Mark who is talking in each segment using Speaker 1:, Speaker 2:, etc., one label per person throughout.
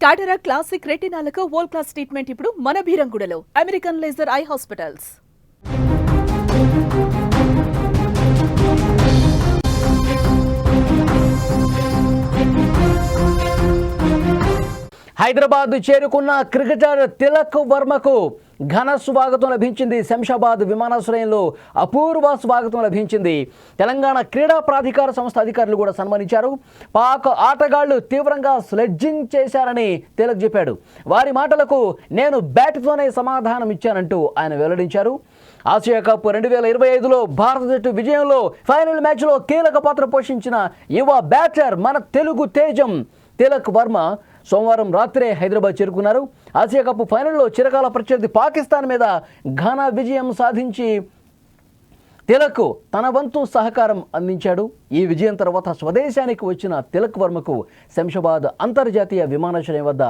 Speaker 1: టాటరా classic రెటినాలకు world class treatment ఇప్పుడు మన భీరంగుడలో American laser eye hospitals
Speaker 2: Hyderabad చేరుకున్న క్రికెటర్ తిలక్ వర్మకు ఘన స్వాగతం లభించింది శంషాబాద్ విమానాశ్రయంలో. అపూర్వ స్వాగతం లభించింది. తెలంగాణ క్రీడా ప్రాధికార సంస్థ అధికారులు కూడా సన్మానించారు. పాక్ ఆటగాళ్ళు తీవ్రంగా స్లెడ్జింగ్ చేశారని తేలక్ చెప్పాడు. వారి మాటలకు నేను బ్యాట్తోనే సమాధానం ఇచ్చానంటూ ఆయన వెల్లడించారు. ఆసియా కప్ రెండు వేల ఇరవై ఐదులో భారత జట్టు విజయంలో ఫైనల్ మ్యాచ్లో కీలక పాత్ర పోషించిన యువ బ్యాటర్ మన తెలుగు తేజం. తిలక్ వర్మ సోమవారం రాత్రే హైదరాబాద్ చేరుకున్నారు. ఆసియా కప్ ఫైనల్లో చిరకాల ప్రత్యర్థి పాకిస్తాన్ మీద ఘన విజయం సాధించి తిలక్ తన వంతు సహకారం అందించాడు. ఈ విజయం తర్వాత స్వదేశానికి వచ్చిన తిలక్ వర్మకు శంషాబాద్ అంతర్జాతీయ విమానాశ్రయం వద్ద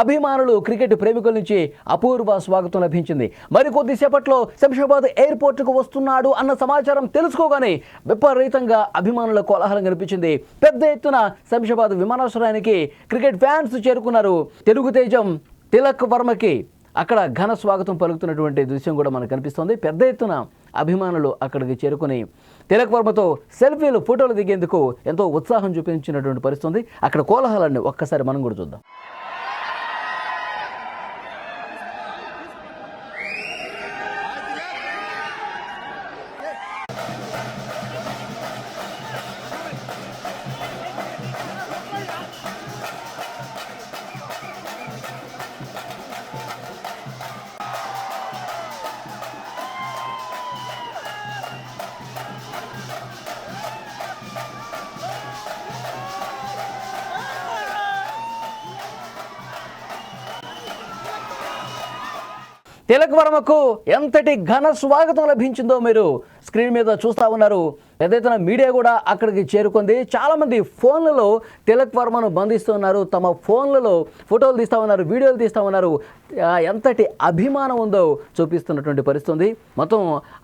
Speaker 2: అభిమానులు క్రికెట్ ప్రేమికుల నుంచి అపూర్వ స్వాగతం లభించింది. మరికొద్దిసేపట్లో శంషాబాద్ ఎయిర్పోర్టుకు వస్తున్నాడు అన్న సమాచారం తెలుసుకోగానే విపరీతంగా అభిమానుల కోలాహలం కనిపించింది. పెద్ద ఎత్తున శంషాబాద్ విమానాశ్రయానికి క్రికెట్ ఫ్యాన్స్ చేరుకున్నారు. తెలుగు తేజం తిలక్ వర్మకి. అక్కడ ఘన స్వాగతం పలుకుతున్నటువంటి దృశ్యం కూడా మనకు కనిపిస్తోంది. పెద్ద ఎత్తున అభిమానులు అక్కడికి చేరుకుని తిలక్ వర్మతో సెల్ఫీలు ఫోటోలు దిగేందుకు ఎంతో ఉత్సాహం చూపించినటువంటి పరిస్థితి అక్కడ కోలాహలాన్ని ఒక్కసారి మనం కూడా చూద్దాం. తిలక్ వర్మకు ఎంతటి ఘన స్వాగతం లభించిందో మీరు స్క్రీన్ మీద చూస్తూ ఉన్నారు. పెద్ద ఎత్తున మీడియా కూడా అక్కడికి చేరుకుంది. చాలామంది ఫోన్లలో తిలక్ వర్మను బంధిస్తున్నారు. తమ ఫోన్లలో ఫోటోలు తీస్తూ ఉన్నారు వీడియోలు తీస్తూ ఉన్నారు ఎంతటి అభిమానం ఉందో చూపిస్తున్నటువంటి పరిస్థితుంది. మొత్తం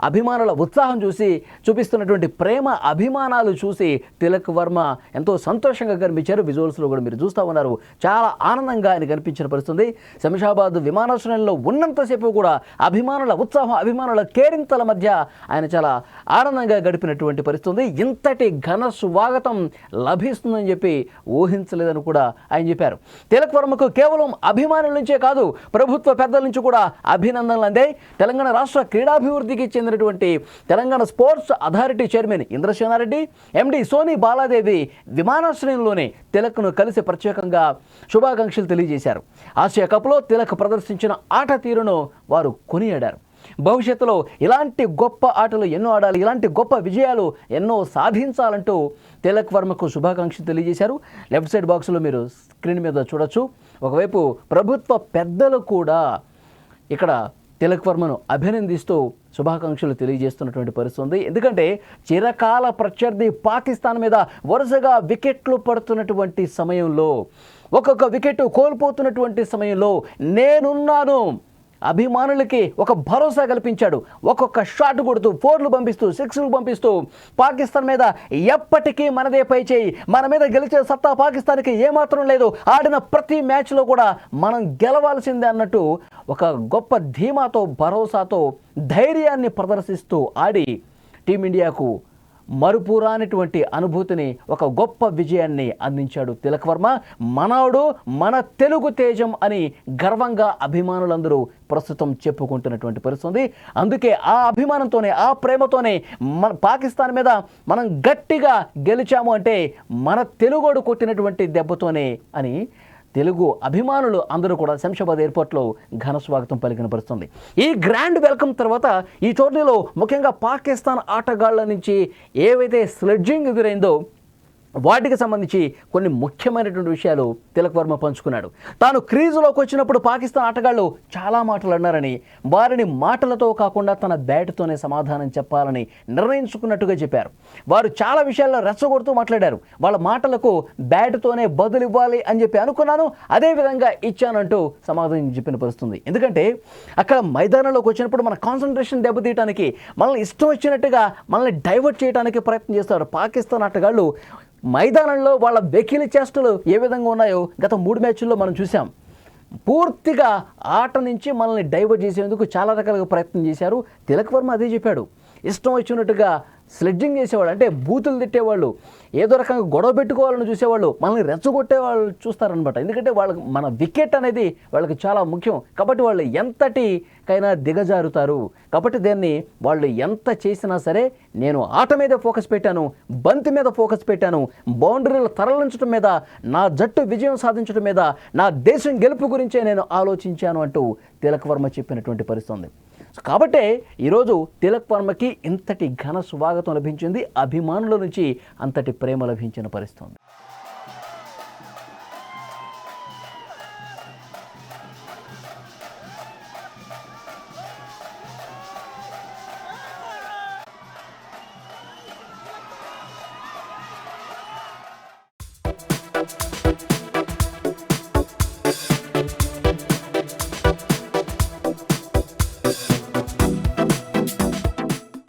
Speaker 2: అభిమానుల ఉత్సాహం చూసి చూపిస్తున్నటువంటి ప్రేమ అభిమానాలు చూసి తిలక్ వర్మ ఎంతో సంతోషంగా కనిపించారు. విజువల్స్లో కూడా మీరు చూస్తూ ఉన్నారు. చాలా ఆనందంగా ఆయన కనిపించిన పరిస్థితుంది. శంషాబాద్ విమానాశ్రయంలో ఉన్నంతసేపు కూడా అభిమానుల ఉత్సాహం అభిమానుల కేరింతల మధ్య ఆయన చాలా ఆనందంగా గడిపినటువంటి పరిస్థితుంది. ఇంతటి ఘన స్వాగతం లభిస్తుందని చెప్పి ఊహించలేదని కూడా ఆయన చెప్పారు. తిలక్ వర్మకు కేవలం అభిమానుల నుంచే కాదు ప్రభుత్వ పెద్దల నుంచి కూడా అభినందనలు అందాయి. తెలంగాణ రాష్ట్ర క్రీడాభివృద్ధికి చెందినటువంటి Telangana sports authority chairman Indrasenareddy MD Soni Baladevi విమానాశ్రయంలోనే తిలక్ను కలిసి ప్రత్యేకంగా శుభాకాంక్షలు తెలియజేశారు. ఆసియా కప్లో తిలక్ ప్రదర్శించిన ఆట తీరును వారు కొనియాడారు. భవిష్యత్తులో ఇలాంటి గొప్ప ఆటలు ఎన్నో ఆడాలి ఇలాంటి గొప్ప విజయాలు ఎన్నో సాధించాలంటూ తిలక్ వర్మకు శుభాకాంక్షలు తెలియజేశారు. లెఫ్ట్ సైడ్ బాక్స్లో మీరు స్క్రీన్ మీద చూడొచ్చు. ఒకవైపు ప్రభుత్వ పెద్దలు కూడా ఇక్కడ తిలక్ వర్మను అభినందిస్తూ శుభాకాంక్షలు తెలియజేస్తున్నటువంటి పరిస్థితి ఉంది. ఎందుకంటే చిరకాల ప్రత్యర్థి పాకిస్తాన్ మీద వరుసగా వికెట్లు పడుతున్నటువంటి సమయంలో ఒక్కొక్క వికెట్ కోల్పోతున్నటువంటి సమయంలో నేనున్నాను. అభిమానులకి ఒక భరోసా కల్పించాడు. ఒక్కొక్క షాట్ కొడుతూ ఫోర్లు పంపిస్తూ సిక్స్లు పంపిస్తూ పాకిస్తాన్ మీద ఎప్పటికీ మనదే పై చేయి. మన మీద గెలిచే సత్తా పాకిస్తాన్కి ఏమాత్రం లేదు. ఆడిన ప్రతి మ్యాచ్లో కూడా మనం గెలవాల్సిందే అన్నట్టు ఒక గొప్ప ధీమాతో భరోసాతో ధైర్యాన్ని ప్రదర్శిస్తూ ఆడి టీమిండియాకు మరుపురానిటువంటి అనుభూతిని ఒక గొప్ప విజయాన్ని అందించాడు తిలకవర్మ మనవడు మన తెలుగు తేజం అని గర్వంగా అభిమానులందరూ ప్రస్తుతం చెప్పుకుంటున్నటువంటి పరిస్థితుంది. అందుకే ఆ అభిమానంతోనే ఆ ప్రేమతోనే మన పాకిస్తాన్ మీద మనం గట్టిగా గెలిచాము అంటే మన తెలుగోడు కొట్టినటువంటి దెబ్బతోనే అని తెలుగు అభిమానులు అందరూ కూడా శంషాబాద్ ఎయిర్పోర్ట్లో ఘన స్వాగతం పలికిన ఈ గ్రాండ్ వెల్కమ్ తర్వాత ఈ టోర్నీలో ముఖ్యంగా పాకిస్తాన్ ఆటగాళ్ళ నుంచి ఏవైతే స్లెడ్జింగ్ ఎదురైందో వాటికి సంబంధించి కొన్ని ముఖ్యమైనటువంటి విషయాలు తిలక్ వర్మ పంచుకున్నాడు. తాను క్రీజులోకి వచ్చినప్పుడు పాకిస్తాన్ ఆటగాళ్ళు చాలా మాటలు అన్నారని వారిని మాటలతో కాకుండా తన బ్యాట్తోనే సమాధానం చెప్పాలని నిర్ణయించుకున్నట్టుగా చెప్పారు. వారు చాలా విషయాల్లో రెచ్చగొడుతూ మాట్లాడారు. వాళ్ళ మాటలకు బ్యాట్తోనే బదులు ఇవ్వాలి అని చెప్పి అనుకున్నాను అదే విధంగా ఇచ్చానంటూ సమాధానం చెప్పిన పరిస్థితుంది. ఎందుకంటే అక్కడ మైదానంలోకి వచ్చినప్పుడు మన కాన్సన్ట్రేషన్ దెబ్బతీయడానికి మనల్ని ఇష్టం వచ్చినట్టుగా మనల్ని డైవర్ట్ చేయడానికి ప్రయత్నం చేస్తారు పాకిస్తాన్ ఆటగాళ్ళు. మైదానంలో వాళ్ళ వెకిలి చేష్టలు ఏ విధంగా ఉన్నాయో గత మూడు మ్యాచ్ల్లో మనం చూసాం పూర్తిగా ఆట నుంచి మనల్ని డైవర్ట్ చేసేందుకు చాలా రకాలుగా ప్రయత్నం చేశారు. తిలక్ వర్మ అదే చెప్పాడు. ఇష్టం వచ్చినట్టుగా స్లెడ్జింగ్ చేసేవాళ్ళు అంటే బూతులు తిట్టేవాళ్ళు ఏదో రకంగా గొడవ పెట్టుకోవాలని చూసేవాళ్ళు మనల్ని రెచ్చగొట్టే వాళ్ళు చూస్తారనమాట ఎందుకంటే వాళ్ళకి మన వికెట్ అనేది వాళ్ళకి చాలా ముఖ్యం. కాబట్టి వాళ్ళు ఎంతటికైనా దిగజారుతారు. కాబట్టి దీన్ని వాళ్ళు ఎంత చేసినా సరే నేను ఆట మీద ఫోకస్ పెట్టాను బంతి మీద ఫోకస్ పెట్టాను బౌండరీలు తరలించడం మీద నా జట్టు విజయం సాధించడం మీద నా దేశం గెలుపు గురించే నేను ఆలోచించాను అంటూ తిలక్ వర్మ చెప్పినటువంటి పరిస్థితి ఉంది. కాబట్టే ఈరోజు తిలక్ వర్మకి ఇంతటి ఘన స్వాగతం లభించింది అభిమానుల నుంచి అంతటి ప్రేమ లభించిన పరిస్థితి ఉంది.